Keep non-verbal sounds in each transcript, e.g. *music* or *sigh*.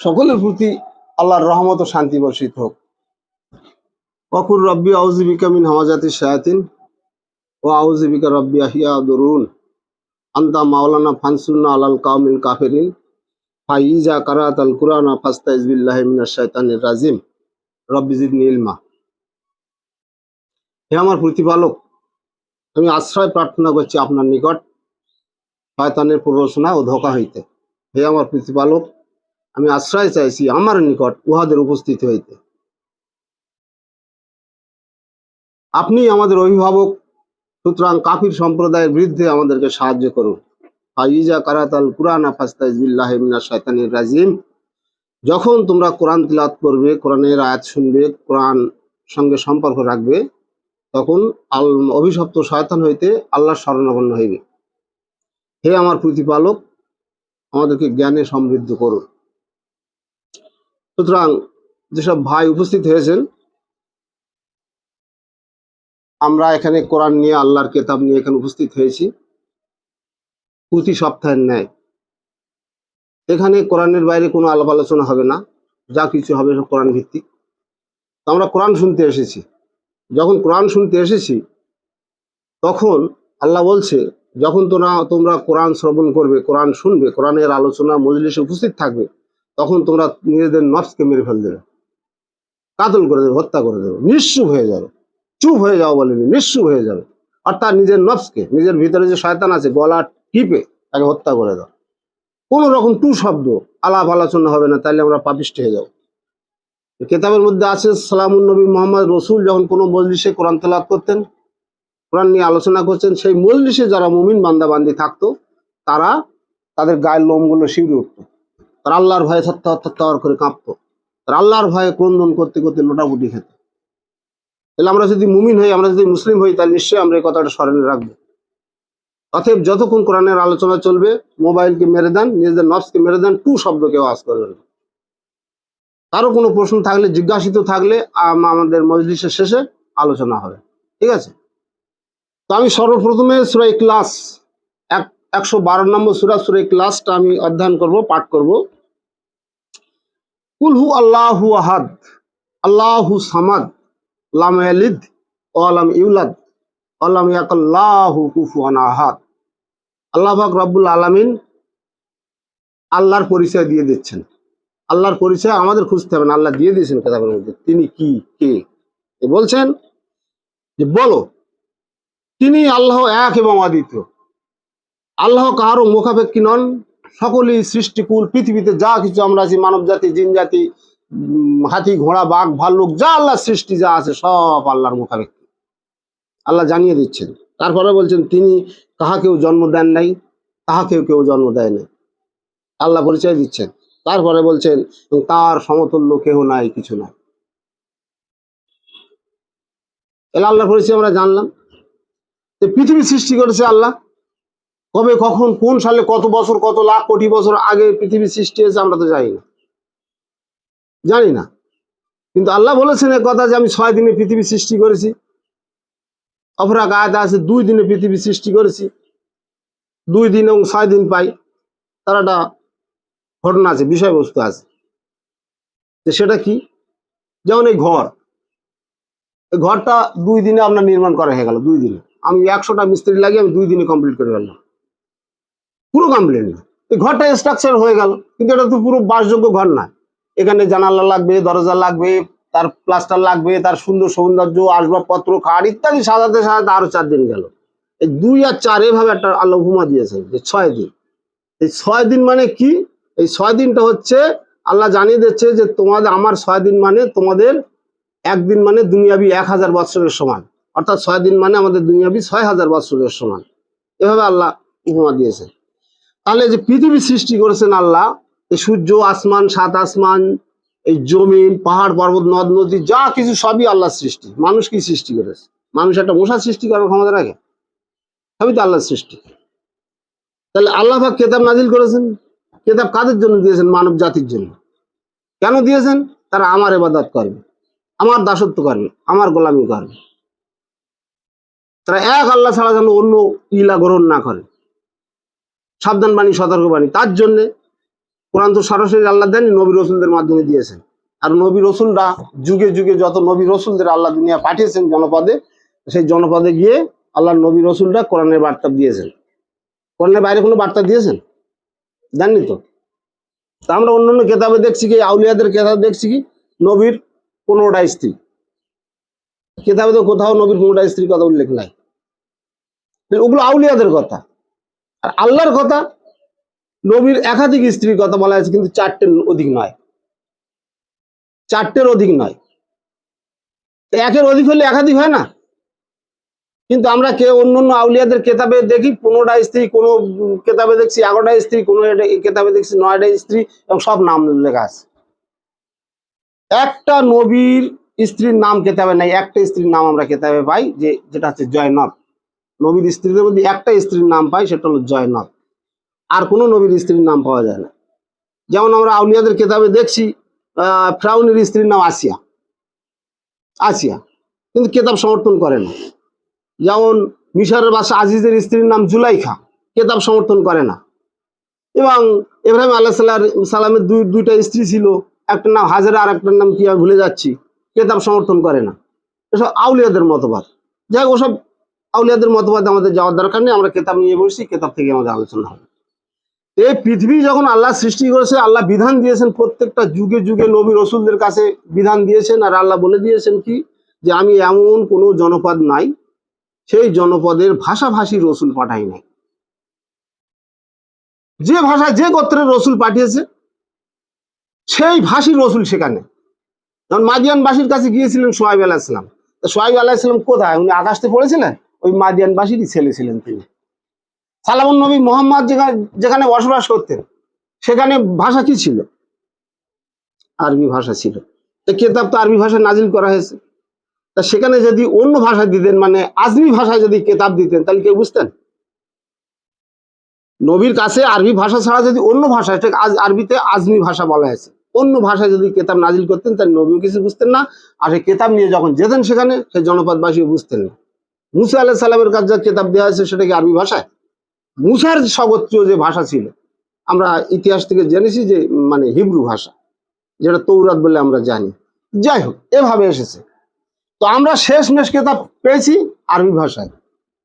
সকলের প্রতি আল্লাহর রহমত ও শান্তি বর্ষিত হোক। ককুর রব্বি আউজিবিকা মিন হামাজাতি শায়াতিন ও আউজিবিকা রব্বি আহিয়া দরুন। আন্তা মাওলানা ফানসুন্না আলাল কাউমিন কাফেরিন। ফাইজা কারাত আল কুরআনা ফাস্তাইজ বিল্লাহি মিনাশ শাইতানির রাজিম। রব্বি জিদনি ইলমা। হে আমার প্রতিপালক, আমি আশ্রয় প্রার্থনা করছি আপনার নিকট। শয়তানের প্ররোচনা ও ধোকা হইতে। হে আমার প্রতিপালক আমি আশ্রয় চাইছি আমার নিকট উহাদের উপস্থিত হইতে। আপনি আমাদের অভিভাবক, সুতরাং কাফির সম্প্রদায়ের বিরুদ্ধে আমাদেরকে সাহায্য করুন। ফাইজা কারাতাল কুরআন ফাস্তাইজ বিল্লাহি মিনাশ শাইতানির রাজিম। যখন তোমরা কোরআন তিলাত করবে, কোরআনের আয়াত শুনবে, কোরআন সঙ্গে সম্পর্ক রাখবে, তখন আল অভিশপ্ত শয়তান হইতে আল্লাহর শরণাপন্ন হইবে। হে আমার প্রতিপালক, আমাদেরকে জ্ঞানে সমৃদ্ধ করুন। সুতরাং যেসব ভাই উপস্থিত হয়েছেন, আমরা এখানে কোরআন নিয়ে, আল্লাহর কেতাব নিয়ে এখানে উপস্থিত হয়েছি প্রতি সপ্তাহের ন্যায়। এখানে কোরআনের বাইরে কোনো আলাপ আলোচনা হবে না, যা কিছু হবে সব কোরআন ভিত্তিক। আমরা কোরআন শুনতে এসেছি। যখন কোরআন শুনতে এসেছি, তখন আল্লাহ বলছে, যখন তোমরা তোমরা কোরআন শ্রবণ করবে, কোরআন শুনবে, কোরআনের আলোচনা, মজলিসে উপস্থিত থাকবে তখন তোমরা নিজেদের নফসকে মেরে ফেল দেবে। কাতল করে দেবে, হত্যা করে দেবে। নিঃস্ব হয়ে যাবে। চুপ হয়ে যাও বলেনি নিঃস্ব হয়ে যাবে। অর্থাৎ নিজের নফসকে, নিজের ভিতরে যে শয়তান আছে গলা টিপে তাকে হত্যা করে দাও। কোন রকম টু শব্দ, আলাপ আলোচনা হবে না তাহলে আমরা পাপিষ্ট হয়ে যাব। কেতাবের মধ্যে আছে, সালামুন নবী মোহাম্মদ রসুল, যখন কোনো মজলিসে কোরআন তেলাত করতেন, কোরআন নিয়ে আলোচনা করছেন সেই মজলিসে যারা মুমিন বান্দা বান্দি থাকতো, তারা তাদের গায়ের লোমগুলো শিউরে উঠতো। তারা আল্লাহর ভয়ে থত্তা থত্তার করে কাঁপতো। তারা আল্লাহর ভয়ে ক্রন্দন করতে করতে লোটাপুটি খেত। তাহলে আমরা যদি মুমিন হই, আমরা যদি মুসলিম হই, তাহলে নিশ্চয়ই আমরা এই কথাটা স্মরণে রাখব। অতএব যতক্ষণ কোরআনের আলোচনা চলবে, মোবাইলকে মেরে দেন, নিজেদের নফসকে মেরে দেন, টু শব্দ কেউ আজ করবেন। কারও কোনো প্রশ্ন থাকলে, জিজ্ঞাসিত থাকলে, আম- আমাদের মজলিসের শেষে আলোচনা হবে। ঠিক আছে? তো আমি সর্বপ্রথমে সুরাই ক্লাস এক একশো বারো নম্বর সুরা সুরাই ক্লাসটা আমি অধ্যয়ন করব, পাঠ করব। কুলহু আল্লাহু আহাদ, আল্লাহু সামাদ, লাম ইয়ালিদ ও আলাম ইউলাদ আলাম ইয়াকাল্লাহু কুফুয়ান আহাদ। আল্লাহ পাক রব্বুল আলামিন আল্লাহর পরিচয় দিয়ে দিচ্ছেন। আল্লাহর পরিচয় আমাদের খুঁজতে হবে না, আল্লাহ দিয়ে দিয়েছেন কেতাবের মধ্যে। তিনি কি, কে? বলছেন যে, বলো, তিনি আল্লাহ এক এবং অদ্বিতীয়। আল্লাহ কারও মুখাপেক্ষী নন সকলেই সৃষ্টিকুল পৃথিবীতে যা কিছু আমরা আছি, মানব জাতি, জিন জাতি হাতি, ঘোড়া, বাঘ, ভাল্লুক, যা আল্লাহর সৃষ্টি যা আছে, সব আল্লাহর মুখাপেক্ষী। আল্লাহ জানিয়ে দিচ্ছেন। তারপরে বলছেন, তিনি কাহাকেও জন্ম দেন নাই তাহাকেও কেউ জন্ম দেয় নাই। আল্লাহ পরিচয় দিচ্ছেন। তারপরে বলছেন তার সমতুল্য কেউ নাই, কিছু নাই। এলা আল্লাহর পরিচয় আমরা জানলাম। পৃথিবী সৃষ্টি করেছে আল্লাহ। কবে কখন, কোন সালে কত বছর, কত লাখ, কোটি বছর আগে পৃথিবী সৃষ্টি হয়েছে আমরা তো জানি না। জানি না। কিন্তু আল্লাহ বলেছেন এক কথা যে আমি ছয় দিনে পৃথিবী সৃষ্টি করেছি। অপরা গায়ে আছে, দুই দিনে পৃথিবী সৃষ্টি করেছি। দুই দিন এবং ছয় দিন পাই। তার একটা ঘটনা আছে, বিষয়বস্তু আছে। তো সেটা কি? যেমন এই ঘর। ঘরটা দুই দিনে আপনার নির্মাণ করা হয়ে গেল, দুই দিনে। আমি একশোটা মিস্ত্রি লাগিয়ে আমি দুই দিনে কমপ্লিট করে ফেললাম। পুরো কমপ্লিট না ঘরটা স্ট্রাকচার হয়ে গেল, কিন্তু এটা তো পুরো বাসযোগ্য ঘর না। এখানে জানালা লাগবে, দরজা লাগবে, তার প্লাস্টার লাগবে, তার সুন্দর সৌন্দর্য, আসবাবপত্র, খাট ইত্যাদি সাজাতে সাজাতে আরও চার দিন গেল। এই দুই আর চার এভাবে একটা আল্লাহ উপমা দিয়েছেন যে ছয় দিন। এই ছয় দিন মানে কি? এই ছয় দিনটা হচ্ছে আল্লাহ জানিয়ে দিচ্ছে যে তোমাদের, আমার ছয় দিন মানে তোমাদের একদিন মানে দুনিয়াবি এক হাজার বৎসরের সমান। অর্থাৎ ছয় দিন মানে আমাদের দুনিয়াবি ছয় হাজার বৎসরের সমান। এভাবে আল্লাহ উপমা দিয়েছেন তাহলে যে পৃথিবী সৃষ্টি করেছেন আল্লাহ, এই সূর্য, আসমান, সাত আসমান, এই জমিন, পাহাড়, পর্বত, নদ, নদী, যা কিছু সবই আল্লাহর সৃষ্টি। মানুষ কি সৃষ্টি করেছে? মানুষ একটা মশা সৃষ্টি করার ক্ষমতা রাখে? সবই তো আল্লাহর সৃষ্টি। তাহলে আল্লাহ কেতাব নাজিল করেছেন? কেতাব কাদের জন্য দিয়েছেন? মানব জাতির জন্য। কেন দিয়েছেন? তারা আমার এবাদত করবে, আমার দাসত্ব করবে, আমার গোলামি করবে। তারা এক আল্লাহ ছাড়া যেন অন্য ইলা গ্রহণ না করে। সাবধান বাণী সতর্ক বাণী তার জন্যে কোরআন তো সরাসরি আল্লাহ দেন নবী রসুলদের মাধ্যমে দিয়েছেন। আর নবী রসুলরা যুগে যুগে যত নবী রসুলদের আল্লাহ দুনিয়া পাঠিয়েছেন জনপদে, সেই জনপদে গিয়ে আল্লাহ নবী রসুলরা কোরআনের বার্তা দিয়েছেন। কোরআনের বাইরে কোনো বার্তা দিয়েছেন? জাননি তো? তা আমরা অন্য অন্য কেতাবে দেখছি কি, আউলিয়াদের কেতাবে দেখছি কি, নবীর পনেরোটা স্ত্রী। কেতাবে তো কোথাও নবীর পনেরোটা স্ত্রীর কথা উল্লেখ নাই। ওগুলো আউলিয়াদের কথা। আর আল্লাহর কথা, নবীর একাধিক স্ত্রীর কথা বলা হয়েছে, কিন্তু চারটের অধিক নয়। চারটের অধিক নয়। একের অধিক হলে একাধিক হয় না? কিন্তু আমরা কেউ অন্য অন্য আউলিয়াদের কেতাবে দেখি, পনেরোটা স্ত্রী, কোনো কেতাবে দেখছি এগারোটা স্ত্রী, কোনো কেতাবে দেখছি নয়টা স্ত্রী, এবং সব নাম লেখা আছে। একটা নবীর স্ত্রীর নাম কেতাবে নাই, একটা স্ত্রীর নাম আমরা কেতাবে পাই, যে যেটা হচ্ছে জয়নব। নবীর স্ত্রীদের মধ্যে একটা স্ত্রীর নাম পাই, সেটা হলো জয়নব আর কোনো নবীর স্ত্রীর নাম পাওয়া যায় না। যেমন আমরা আউলিয়াদের কেতাবে দেখছি ফ্রাউনের স্ত্রীর নাম আসিয়া। আসিয়া। কিন্তু কেতাব সমর্থন করে না। যেমন মিশরের বাসা আজিজের স্ত্রীর নাম জুলাইখা, কেতাব সমর্থন করে না। এবং ইব্রাহিম আল্লাহ সাল্লাহ সালামের দুই, দুইটা স্ত্রী ছিল। একটার নাম হাজারা, আর একটার নাম কি আমি ভুলে যাচ্ছি। কেতাব সমর্থন করে না। এসব আউলিয়াদের মতবাদ। যাই ওসব আউলিয়াদের মতবাদ আমাদের যাওয়ার দরকার নেই, আমরা কেতাব নিয়ে বসছি, কেতাব থেকে আমাদের আলোচনা হবে। এই পৃথিবী যখন আল্লাহ সৃষ্টি করেছে, আল্লাহ বিধান দিয়েছেন, প্রত্যেকটা যুগে যুগে নবী রসুলদের কাছে বিধান দিয়েছেন, আর আল্লাহ বলে দিয়েছেন কি? যে আমি এমন কোনো জনপদ নাই, সেই জনপদের ভাষাভাষী রসুল পাঠাই নাই। যে ভাষা যে গোত্রের রসুল পাঠিয়েছে, সেই ভাষী রসুল সেখানে। যেমন মাদিয়ানবাসীর কাছে গিয়েছিলেন সোহাইব আলাহিসাম তা সোহাইব আলাহিসাম কোথায়? উনি আকাশতে পড়েছিলেন? ওই মাদিয়ানবাসীরই ছেলে ছিলেন তিনি। সালামুন নবী মোহাম্মদ যেখানে বসবাস করতেন, সেখানে ভাষা কি ছিল? আরবি ভাষা ছিল। তো কেতাব তো আরবি ভাষায় নাজিল করা হয়েছে। তা সেখানে যদি অন্য ভাষা দিতেন মানে আজমি ভাষায় যদি কেতাব দিতেন, তাহলে কেউ বুঝতেন? নবীর কাছে আরবি ভাষা ছাড়া যদি অন্য ভাষা আজ, আরবিতে আজমি ভাষা বলা হয়েছে। অন্য ভাষায় যদি কেতাব নাজিল করতেন, তাহলে নবীও কিছু বুঝতেন না। আর সেই কেতাব নিয়ে যখন যেতেন সেখানে, সেই জনপদবাসীও বুঝতেন না। মুসা আলাহ সাল্লামের কাছে যা কেতাব দেওয়া হয়েছে সেটা কি আরবি ভাষায়? মুসার স্বগোত্রীয় যে ভাষা ছিল, আমরা ইতিহাস থেকে জেনেছি যে মানে হিব্রু ভাষা, যেটা তৌরাত বলে আমরা জানি। যাই হোক, এভাবে এসেছে। তো আমরা শেষ মেশ কেতাব পেয়েছি আরবি ভাষায়,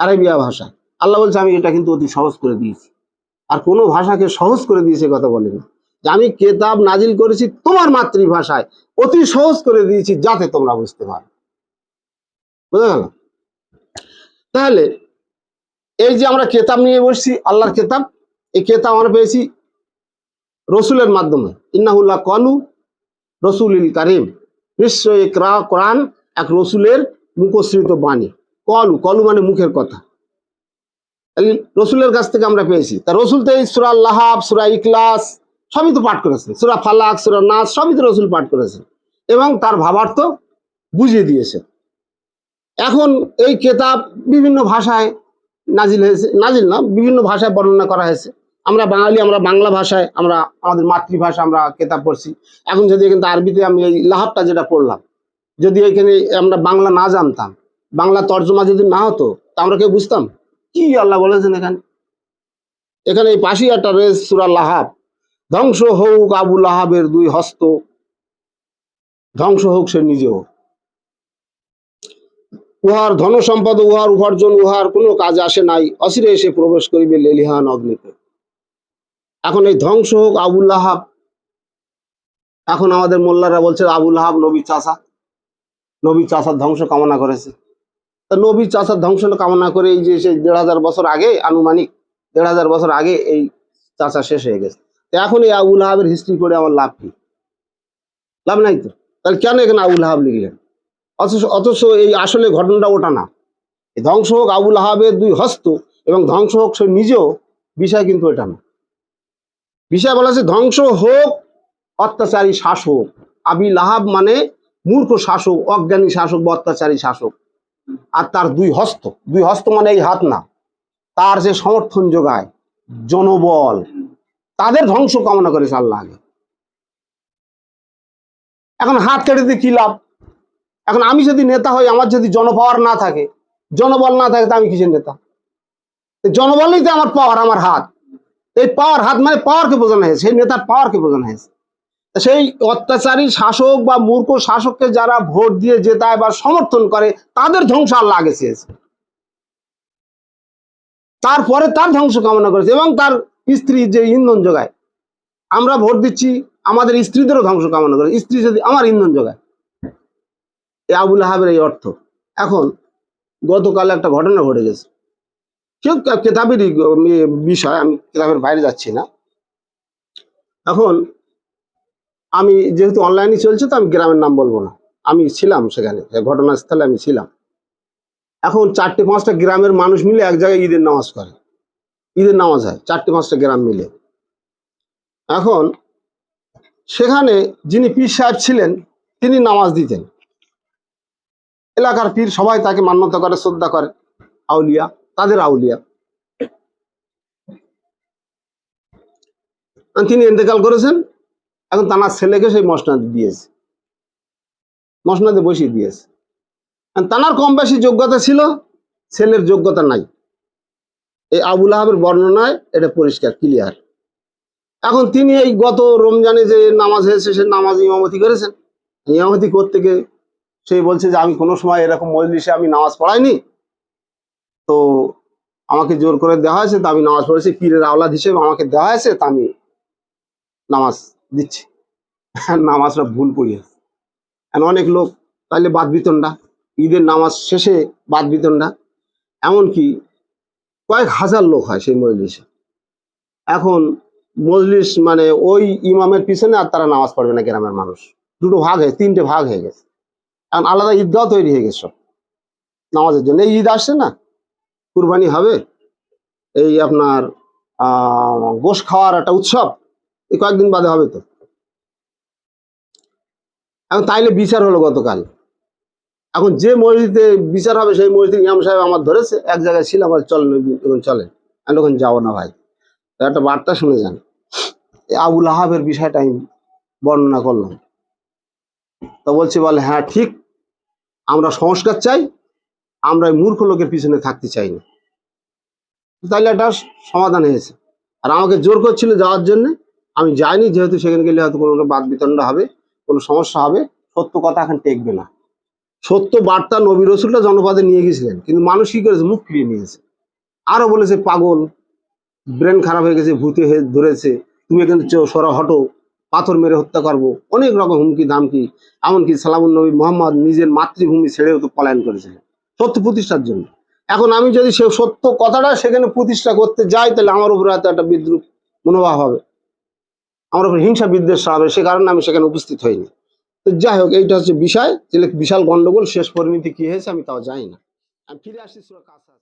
আরবিয়া ভাষায়। আল্লাহ বলছে, আমি এটা কিন্তু অতি সহজ করে দিয়েছি। আর কোনো ভাষাকে সহজ করে দিয়েছে কথা বলে না যে আমি কেতাব নাজিল করেছি তোমার মাতৃভাষায়, অতি সহজ করে দিয়েছি যাতে তোমরা বুঝতে পারো। বুঝা গেল? তাহলে এই যে আমরা কেতাব নিয়ে বসছি, আল্লাহর কেতাব, এই কেতাব আমরা পেয়েছি রসুলের মাধ্যমে। ইন্নাহুল্লাহ কলু রসুলিল কারিম। নিশ্চয় কোরআন এক রসুলের মুখশ্রিত বাণী। কলু কলু মানে মুখের কথা। রসুলের কাছ থেকে আমরা পেয়েছি। তা রসুল তো এই সুরা লাহাব সুরা ইকলাস সবই তো পাঠ করেছেন। সুরা ফালাক, সুরা নাস, সবই তো রসুল পাঠ করেছেন। এবং তার ভাবার্থ বুঝিয়ে দিয়েছে এখন এই কেতাব বিভিন্ন ভাষায় নাজিল হয়েছে, নাজিল না, বিভিন্ন ভাষায় বর্ণনা করা হয়েছে। আমরা বাঙালি, আমরা বাংলা ভাষায় আমরা, আমাদের মাতৃভাষা আমরা কেতাব পড়ছি। এখন যদি কিন্তু আরবিতে আমি এই লাহাবটা যেটা পড়লাম, যদি এখানে আমরা বাংলা না জানতাম, বাংলা তর্জমা যদি না হতো, তা আমরা কেউ বুঝতাম? কি আল্লাহ বলেছেন এখানে? এখানে এই পাশেই একটা রয়েছে সুরা লাহাব। ধ্বংস হোক আবু লাহাবের দুই হস্ত, ধ্বংস হোক সে নিজেও। উহার ধন সম্পদ উহার উপার্জন, উহার কোনো কাজে আসে নাই। অচিরে এসে প্রবেশ করিবে লেলিহান অগ্নিতে। এখন এই ধ্বংস হোক আবুল লাহাব। এখন আমাদের মোল্লারা বলছে আবুল হাব নবী চাষা নবী চাষার ধ্বংস কামনা করেছে। তা নবী চাষার ধ্বংস কামনা করে এই যে সেই দেড় হাজার বছর আগে, আনুমানিক দেড় হাজার বছর আগে এই চাষা শেষ হয়ে গেছে। তো এখন এই আবুল হাবের হিস্ট্রি করে আমার লাভ কি? লাভ নাই তো? তাহলে কেন এখানে আবুল হাব লিখলেন? অথচ অথচ এই আসলে ঘটনাটা ওটা না। ধ্বংস হোক আবুল আহাবের দুই হস্ত এবং ধ্বংস হোক সে নিজেও, বিষয় কিন্তু এটা না। বিষয় বলা আছে ধ্বংস হোক, অত্যাচারী শাসক। আবি লাহাব মানে মূর্খ শাসক, অজ্ঞানী শাসক বা অত্যাচারী শাসক। আর তার দুই হস্ত দুই হস্ত মানে এই হাত না। তার যে সমর্থন যোগায়, জনবল, তাদের ধ্বংস কামনা করেছে আল্লাহ এখন হাত কেটে দিয়ে কি লাভ? এখন আমি যদি নেতা হই, আমার যদি জনপাওয়ার না থাকে, জনবল না থাকে তো আমি কিসের নেতা? জনবলই তো আমার পাওয়ার আমার হাত। এই পাওয়ার হাত মানে পাওয়ারকে বোঝানো হয়েছে, সেই নেতার পাওয়ারকে বোঝানো হয়েছে। সেই অত্যাচারী শাসক বা মূর্খ শাসককে যারা ভোট দিয়ে জেতায় বা সমর্থন করে, তাদের ধ্বংস আল্লাহ আগে চেয়েছে তারপরে তার ধ্বংস কামনা করেছে এবং তার স্ত্রী যে ইন্ধন যোগায়, আমরা ভোট দিচ্ছি, আমাদের স্ত্রীদেরও ধ্বংস কামনা করে, স্ত্রী যদি আমার ইন্ধন যোগায় এই আবুল আহাবের এই অর্থ। এখন গতকাল একটা ঘটনা ঘটে গেছে। কেউ কেতাবেরই বিষয়, আমি কেতাবের বাইরে যাচ্ছি না। এখন আমি যেহেতু অনলাইনে চলছে, তো আমি গ্রামের নাম বলব না। আমি ছিলাম সেখানে ঘটনাস্থলে আমি ছিলাম। এখন চারটে পাঁচটা গ্রামের মানুষ মিলে এক জায়গায় ঈদের নামাজ করে। ঈদের নামাজ হয়, চারটে পাঁচটা গ্রাম মিলে। এখন সেখানে যিনি পীর সাহেব ছিলেন, তিনি নামাজ দিতেন। এলাকার পীর সবাই তাকে মান্যতা করে, শ্রদ্ধা করে। আউলিয়া, তাদের আউলিয়া। তিনি ইন্তেকাল করেছেন। এখন তানার ছেলেকে সেই মসনাদ দিয়েছে। মসনাদে বসিয়ে দিয়েছে। তানার কম বেশি যোগ্যতা ছিল, ছেলের যোগ্যতা নাই। এই আবুল আহাবের বর্ণনায় এটা পরিষ্কার ক্লিয়ার এখন তিনি এই গত রমজানে যে নামাজ হয়েছে, সে নামাজ ইমামতি করেছেন। ইমামতি করতে গিয়ে সে বলছে যে আমি কোনো সময় এরকম মজলিসে আমি নামাজ পড়াইনি। তো আমাকে জোর করে দেওয়া হয়েছে তা আমি নামাজ পড়েছি, পীরের আওলাদ হিসেবে আমাকে দেওয়া হয়েছে তা আমি নামাজ দিচ্ছি। *laughs* নামাজটা ভুল পড়িয়েছে। অনেক লোক তাহলে বাদ বিতণ্ডা ঈদের নামাজ শেষে বাদ বিতণ্ডা এমনকি কয়েক হাজার লোক হয় সেই মজলিসে। এখন মজলিস মানে ওই ইমামের পিছনে আর তারা নামাজ পড়বে না গ্রামের মানুষ। দুটো ভাগ হয়ে, তিনটে ভাগ হয়ে গেছে। এখন আলাদা ঈদগাহ তৈরি হয়ে গেছে নামাজের জন্য। এই ঈদ আসছে না? কুরবানি হবে। এই আপনার গোশ খাওয়ার একটা উৎসব। এই কয়েকদিন বাদে হবে তো। এখন তাইলে বিচার হলো গতকাল। এখন যে মসজিদে বিচার হবে, সেই মসজিদ ইমাম সাহেব আমার ধরেছে, এক জায়গায় ছিলাম আর চলেন এখন চলেন আমি ওখানে যাব না ভাই। একটা বার্তা শুনে যান। আবুল আহাবের বিষয়টা আমি বর্ণনা করলাম। তো বলছি, বলে হ্যাঁ ঠিক আমরা সংস্কার চাই, আমরা মূর্খ লোকের পিছনে থাকতে চাই না। তাহলে একটা সমাধান হয়েছে। আর আমাকে জোর করছিল যাওয়ার জন্য, আমি যাইনি, যেহেতু সেখানে গেলে হয়তো কোনো বাদ বিতণ্ড হবে, কোনো সমস্যা হবে, সত্য কথা এখন টেকবে না। সত্য বার্তা নবী রসুলটা জনপদে নিয়ে গেছিলেন, কিন্তু মানুষ কি করেছে? মুখ ফিরিয়ে নিয়েছে। আরও বলেছে, পাগল, ব্রেন খারাপ হয়ে গেছে, ভূতে হয়ে ধরেছে, তুমি এখানে চো- সরা, হটো পাথর মেরে হত্যা করব। অনেক রকম হুমকি দামকি, এমনকি সালামুন নবী মোহাম্মদ নিজের মাতৃভূমি ছেড়েও তো পলায়ন করেছিলেন। সত্য প্রতিষ্ঠার জন্য। এখন আমি যদি সে সত্য কথাটা সেখানে প্রতিষ্ঠা করতে যাই, তাহলে আমার উপরে হয়তো একটা বিদ্রুপ মনোভাব হবে। আমার উপর হিংসা বিদ্বেষ হবে, সে কারণে আমি সেখানে উপস্থিত হইনি। তো যাই হোক, এইটা হচ্ছে বিষয়। যে বিশাল গন্ডগোল, শেষ পরিণতি কি হয়েছে আমি তাও জানি না। আমি ফিরে আসছি কাছে